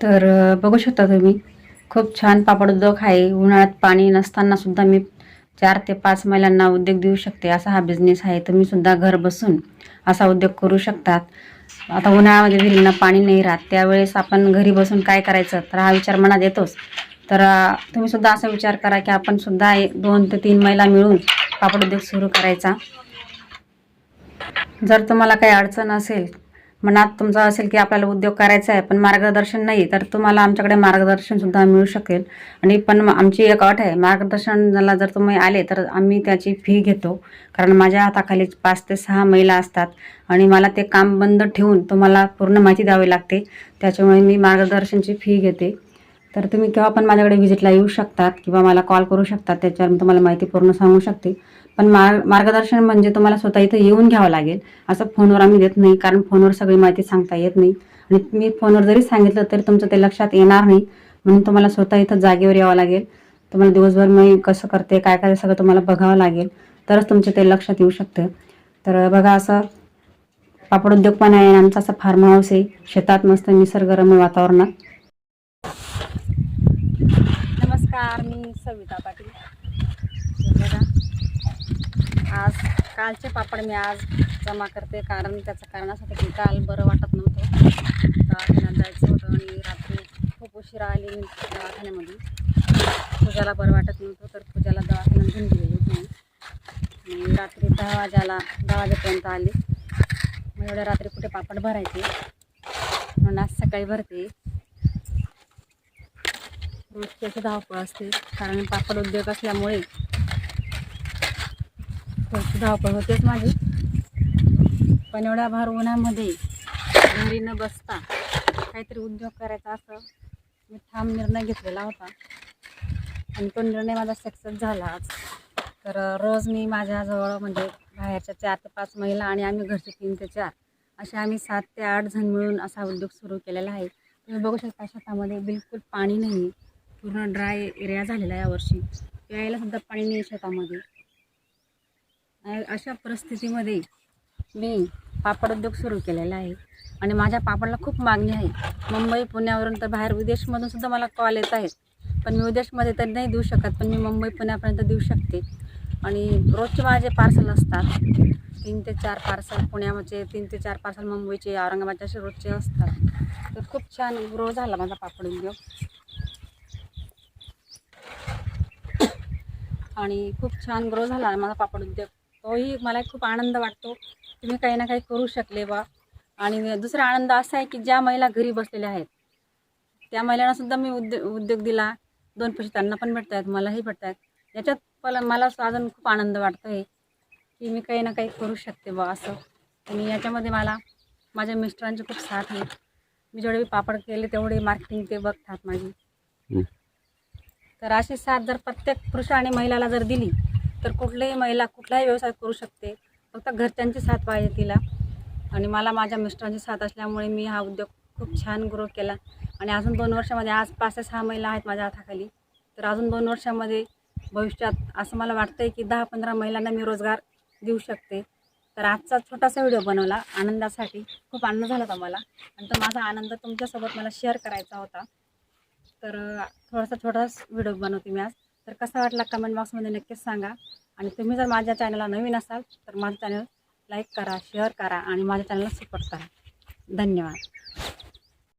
तर बघू शकता तुम्ही खूप छान पापड उद्योग आहे. उन्हाळ्यात पाणी नसताना सुद्धा मी चार ते पाच महिलांना उद्योग देऊ शकते. असा हा बिझनेस आहे. तुम्ही सुद्धा घर बसून असा उद्योग करू शकतात. आता उन्हाळ्यामध्ये विहिरींना पाणी नाही राहत. त्यावेळेस आपण घरी बसून काय करायचं? तर हा विचार मनात येतोच. तर तुम्ही सुद्धा असा विचार करा की आपण सुद्धा एक दोन ते तीन महिला मिळून पापड उद्योग सुरू करायचा. जर तुम्हाला काही अडचण असेल मनात तुमचं असेल की आपल्याला उद्योग करायचा आहे पण मार्गदर्शन नाही तर तुम्हाला आमच्याकडे मार्गदर्शनसुद्धा मिळू शकेल. आणि पण आमची एक अट आहे मार्गदर्शनाला जर तुम्ही आले तर आम्ही त्याची फी घेतो. कारण माझ्या हाताखाली पाच ते सहा महिला असतात आणि मला ते काम बंद ठेवून तुम्हाला पूर्ण माहिती द्यावी लागते. त्याच्यामुळे मी मार्गदर्शनची फी घेते. तर तुम्ही केव्हा पण माझ्याकडे व्हिजिटला येऊ शकतात किंवा मला कॉल करू शकतात त्याच्यावर मी तुम्हाला माहिती पूर्ण सांगू शकते. पण मार्ग मार्गदर्शन म्हणजे तुम्हाला स्वतः इथं येऊन घ्यावं लागेल. असं फोनवर आम्ही देत नाही कारण फोनवर सगळी माहिती सांगता येत नाही. आणि मी फोनवर जरी सांगितलं तरी तुमचं ते लक्षात येणार नाही. म्हणून तुम्हाला स्वतः इथं जागेवर यावं लागेल. तुम्हाला दिवसभर मी कसं करते काय काय सगळं तुम्हाला बघावं लागेल. तरच तुमचं ते लक्षात येऊ शकतं. तर बघा असं पापड उद्योग पण आहे आणि आमचा असा फार्म हाऊस आहे. शेतात मस्त निसर्गरम्य वातावरणात. नमस्कार मी सविता पाटील. बघा आज कालचे पापड मी आज जमा करते कारण त्याचं कारण असं की काल बरं वाटत नव्हतं. दवाखान्यात जायचं होतं आणि रात्री खूप उशिरा आली मी दवाखान्यामध्ये. पूजाला बरं वाटत नव्हतं तर पूजाला दवाखान्यात घेऊन गेली होती आणि रात्री दहा वाजाला दहा वाजेपर्यंत आली. मग एवढ्या रात्री कुठे पापड भरायचे? म्हणून आज सकाळी भरते. रोजची अशी धावपळ असते. कारण पापड उद्योग असल्यामुळे रोजची धावपळ होतेच माझी. पण एवढ्या भार उन्हामध्ये घरी न बसता काहीतरी उद्योग करायचा असं मी ठाम निर्णय घेतलेला होता. आणि तो निर्णय माझा सक्सेस झाला आज. तर रोज मी माझ्याजवळ म्हणजे बाहेरच्या चार ते पाच महिला आणि आम्ही घरचे तीन ते चार असे आम्ही सात ते आठ जण मिळून असा उद्योग सुरू केलेला आहे. तुम्ही बघू शकता शेतामध्ये बिलकुल पाणी नाही पूर्ण ड्राय एरिया झालेला यावर्षी. प्यायला सुद्धा पाणी नाही शेतामध्ये. अशा परिस्थितीमध्ये मी पापड उद्योग सुरू केलेला आहे. आणि माझ्या पापडला खूप मागणी आहे. मुंबई पुण्यावरून तर बाहेर विदेशमधून सुद्धा मला कॉल येत आहेत. पण मी विदेशमध्ये तर नाही देऊ शकत पण मी मुंबई पुण्यापर्यंत देऊ शकते. आणि रोजचे माझे पार्सल असतात. तीन ते चार पार्सल पुण्यामध्ये तीन ते चार पार्सल मुंबईचे औरंगाबादचे असे रोजचे असतात. तर खूप छान ग्रो झाला माझा पापड उद्योग. आणि खूप छान ग्रो झाला माझा पापड उद्योग. तोही मला खूप आनंद वाटतो. की मी काही ना काही करू शकले बा. आणि दुसरा आनंद असा आहे की ज्या महिला घरी बसलेल्या आहेत त्या महिलांना सुद्धा मी उद्योग उद्योग दिला. दोन पैसे त्यांना पण भेटत आहेत मलाही भेटत आहेत याच्यात मला मला अजून खूप आनंद वाटतो आहे की मी काही ना काही करू शकते बा असं. आणि याच्यामध्ये मला माझ्या मिस्टरांची खूप साथ आहे मी जेवढे मी पापड केले तेवढे मार्केटिंग ते बघतात माझी. तर अशी साथ जर प्रत्येक पुरुष आणि महिलाला जर दिली तर कुठलीही महिला कुठलाही व्यवसाय करू शकते. फक्त घरच्यांची साथ पाहिजे तिला. आणि मला माझ्या मिस्टरांची साथ असल्यामुळे मी हा उद्योग खूप छान ग्रो केला. आणि अजून दोन वर्षामध्ये आज पाच ते सहा महिला आहेत माझ्या हाताखाली. तर अजून दोन वर्षामध्ये भविष्यात असं मला वाटतं आहे की दहा पंधरा महिलांना मी रोजगार देऊ शकते. तर आजचा छोटासा व्हिडिओ बनवला आनंदासाठी. खूप आनंद झाला होता मला आणि तो माझा आनंद तुमच्यासोबत मला शेअर करायचा होता. तर थोडासा छोटाच व्हिडिओ बनवते मी आज. तर कसा वाटला कमेंट बॉक्समध्ये नक्कीच सांगा. आणि तुम्ही जर माझ्या चॅनलला नवीन असाल तर माझं चॅनल लाईक करा शेअर करा आणि माझ्या चॅनलला सपोर्ट करा. धन्यवाद.